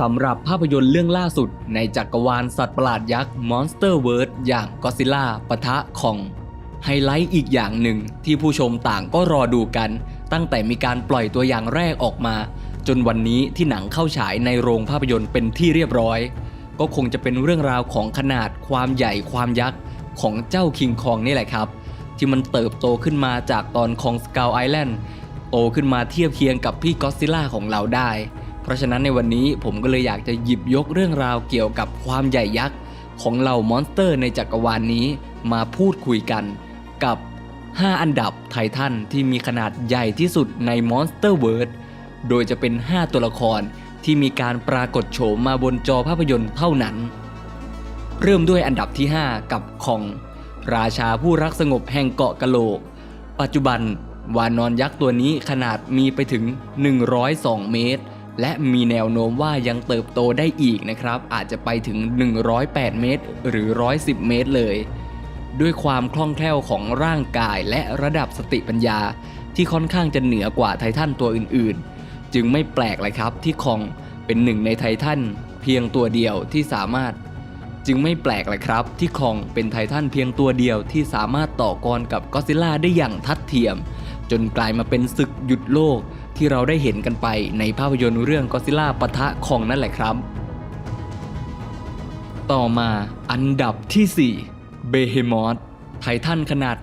สำหรับภาพยนตร์เรื่องล่าสุด ในจักรวาลสัตว์ประหลาดยักษ์ Monster World อย่าง Godzilla ปะทะคอง ไฮไลท์อีกอย่างหนึ่งที่ผู้ชมต่างก็รอดูกัน ตั้งแต่มีการปล่อยตัวอย่างแรกออกมา จนวันนี้ที่หนังเข้าฉายในโรงภาพยนตร์เป็นที่เรียบร้อย ก็คงจะเป็นเรื่องราวของขนาดความใหญ่ความยักษ์ของเจ้าคิงคองนี่แหละครับ ที่มันเติบโตขึ้นมาจากตอนคองสกาวไอแลนด์โตขึ้นมาเทียบเคียงกับพี่ก็อดซิลล่าของเราได้ ราะฉะนั้นในวันนี้ผมก็เลยอยากจะหยิบยกเรื่องราวเกี่ยวกับความใหญ่ยักษ์ของเหล่ามอนสเตอร์ในจักรวาลนนี้มาพูดคุยกันกับ 5 อันดับไททันที่มีขนาดใหญ่ที่สุดใน Monster World โดยจะเป็น 5 ตัวละครที่มีการปรากฏโฉมมาบนจอภาพยนตร์เท่านั้น เริ่มด้วยอันดับที่ 5 กับคอง ราชาผู้รักสงบแห่งเกาะกะโหลก ปัจจุบันวานอนยักษ์ตัวนี้ขนาดมีไปถึง 102 เมตร และมีแนวโน้มว่ายังเติบโตได้อีกนะครับ อาจจะไปถึง 108 เมตร หรือ 110 เมตรเลย ด้วยความคล่องแคล่วของร่างกายและระดับสติปัญญา ที่ค่อนข้างจะเหนือกว่าไททันตัวอื่นๆ จึงไม่แปลกเลยครับที่คองเป็นหนึ่งในไททันเพียงตัวเดียวที่สามารถ จึงไม่แปลกเลยครับ ที่คองเป็นไททันเพียงตัวเดียวที่สามารถต่อกรกับก็อดซิลล่าได้อย่างทัดเทียม จนกลายมาเป็นศึกหยุดโลก ที่เราได้เห็นกันไปในภาพยนตร์เรื่องก็ซิล่าปะทะคองนั่นแหละครับ ต่อมาอันดับที่4เบเฮมอ h ไททันขนาด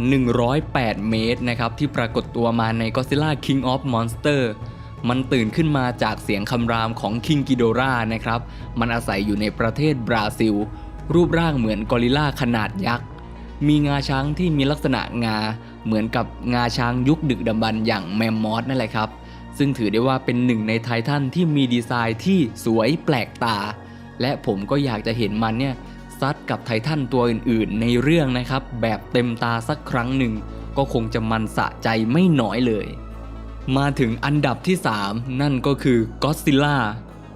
108 เมตรนะครับที่ปรากฏตัวมาใน Godzilla King of Monster มันตื่นขึ้นมาจากเสียงคำรามของ King Ghidorah นะครับ มันอาศัยอยู่ในประเทศบราซิล รูปร่างเหมือนกอริลลาขนาดยักษ์ มีงาช้างที่มีลักษณะงา เหมือนกับงาช้างยุคดึกดำบรรพ์อย่างแมมมอสนั่นแหละครับ ซึ่งถือได้ว่าเป็นหนึ่งในไททันที่มีดีไซน์ที่สวยแปลกตา และผมก็อยากจะเห็นมันเนี่ยซัดกับไททันตัวอื่นๆ ในเรื่องนะครับ แบบเต็มตาสักครั้งหนึ่ง ก็คงจะมันสะใจไม่น้อยเลย มาถึงอันดับที่ 3 นั่นก็คือก็ซิลล่า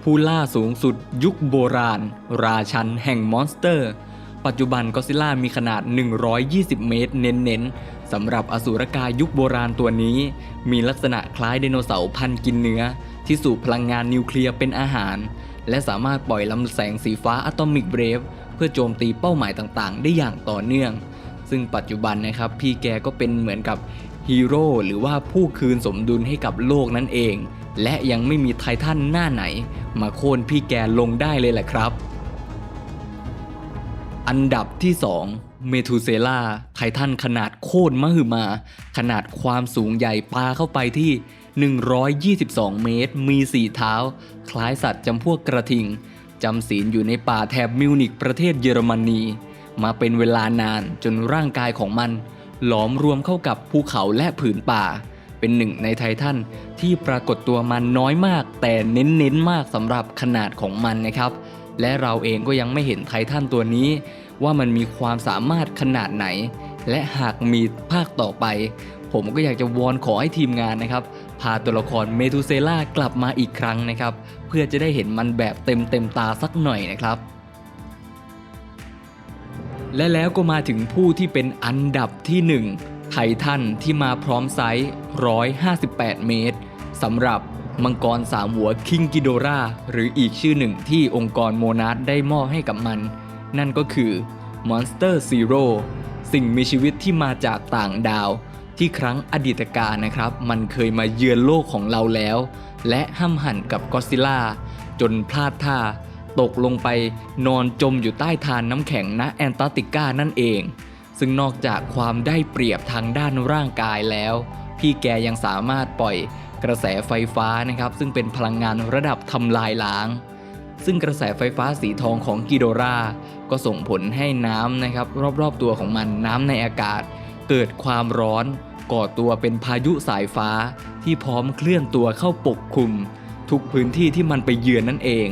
ผู้ล่าสูงสุดยุคโบราณ ราชันแห่งมอนสเตอร์ ปัจจุบันก็ซิลล่ามีขนาด 120 เมตร เน้นๆ สำหรับอสูรกายยุคโบราณตัวนี้ มีลักษณะคล้ายไดโนเสาร์พันกินเนื้อ ที่สูบพลังงานนิวเคลียร์เป็นอาหาร และสามารถปล่อยลำแสงสีฟ้าอะตอมิกเบรฟเพื่อโจมตีเป้าหมายต่างๆ ได้อย่างต่อเนื่อง ซึ่งปัจจุบันนะครับพี่แกก็เป็นเหมือนกับฮีโร่หรือว่าผู้คืนสมดุลให้กับโลกนั่นเอง และยังไม่มีไททันหน้าไหน มาโค่นพี่แกลงได้เลยแหละครับ อันดับที่ 2 เมทูเซล่าไททันขนาดโคตรมหึมา ขนาดความสูงใหญ่ปาเข้าไปที่ 122 เมตร มี4เท้า คล้ายสัตว์จำพวกกระทิง จำศีลอยู่ในป่าแถบมิวนิกประเทศเยอรมนี มาเป็นเวลานานจนร่างกายของมัน หลอมรวมเข้ากับภูเขาและผืนป่า เป็นหนึ่งในไททันที่ปรากฏตัวมันน้อยมาก แต่เน้นๆมากสำหรับขนาดของมันนะครับ และเราเองก็ยังไม่เห็นไททันตัวนี้ ว่ามันมีความสามารถขนาดไหน และหากมีภาคต่อไป ผมก็อยากจะวอนขอให้ทีมงานนะครับ พาตัวละครเมทูเซล่ากลับมาอีกครั้งนะครับ เพื่อจะได้เห็นมันแบบเต็มเต็มๆตาสักหน่อยนะครับ และแล้วก็มาถึงผู้ที่เป็นอันดับที่ 1 ไททันที่มาพร้อมไซส์ 158 เมตรสำหรับมังกรสามหัวคิงกิโดราหรืออีกชื่อหนึ่งที่องค์กรโมนาร์ดได้มอบให้กับมัน นั่นก็คือ Monster Zero สิ่งมีชีวิตที่มาจากต่างดาว ที่ครั้งอดีตการนะครับ มันเคยมาเยือนโลกของเราแล้ว และห้ำหั่นกับก็อดซิลล่าจนพลาดท่า ตกลงไปนอนจมอยู่ใต้ทานน้ำแข็งณแอนตาร์กติกานั่นเอง ซึ่งนอกจากความได้เปรียบทางด้านร่างกายแล้ว พี่แกยังสามารถปล่อยกระแสไฟฟ้านะครับ ซึ่งเป็นพลังงานระดับทำลายล้าง ซึ่งกระแสไฟฟ้าสีทองของกิโดราก็ส่งผลให้น้ำนะครับรอบๆตัวของมันน้ำในอากาศ เกิดความร้อนก่อตัวเป็นพายุสายฟ้าที่พร้อมเคลื่อนตัวเข้าปกคลุม ทุกพื้นที่ที่มันไปเยือนนั่นเอง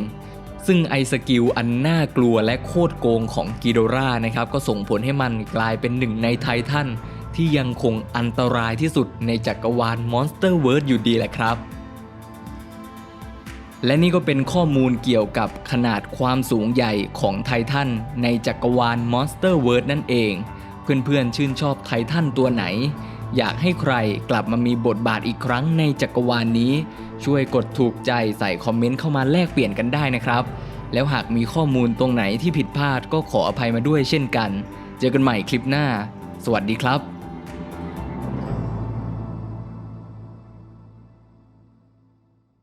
ซึ่งไอสกิลอันน่ากลัวและโคตรโกงของกิโดรานะครับก็ส่งผลให้มันกลายเป็นหนึ่งในไททันที่ยังคงอันตรายที่สุดในจักรวาล Monster World อยู่ดีแหละครับ และนี่ก็เป็นข้อมูลเกี่ยวกับขนาดความสูงใหญ่ของไททันในจักรวาล Monster World นั่นเอง เพื่อนๆชื่นชอบไททันตัวไหน อยากให้ใครกลับมามีบทบาทอีกครั้งในจักรวาลนนี้ ช่วยกดถูกใจใส่คอมเมนต์เข้ามาแลกเปลี่ยนกันได้นะครับ แล้วหากมีข้อมูลตรงไหนที่ผิดพลาดก็ขออภัยมาด้วยเช่นกัน เจอกันใหม่คลิปหน้า สวัสดีครับ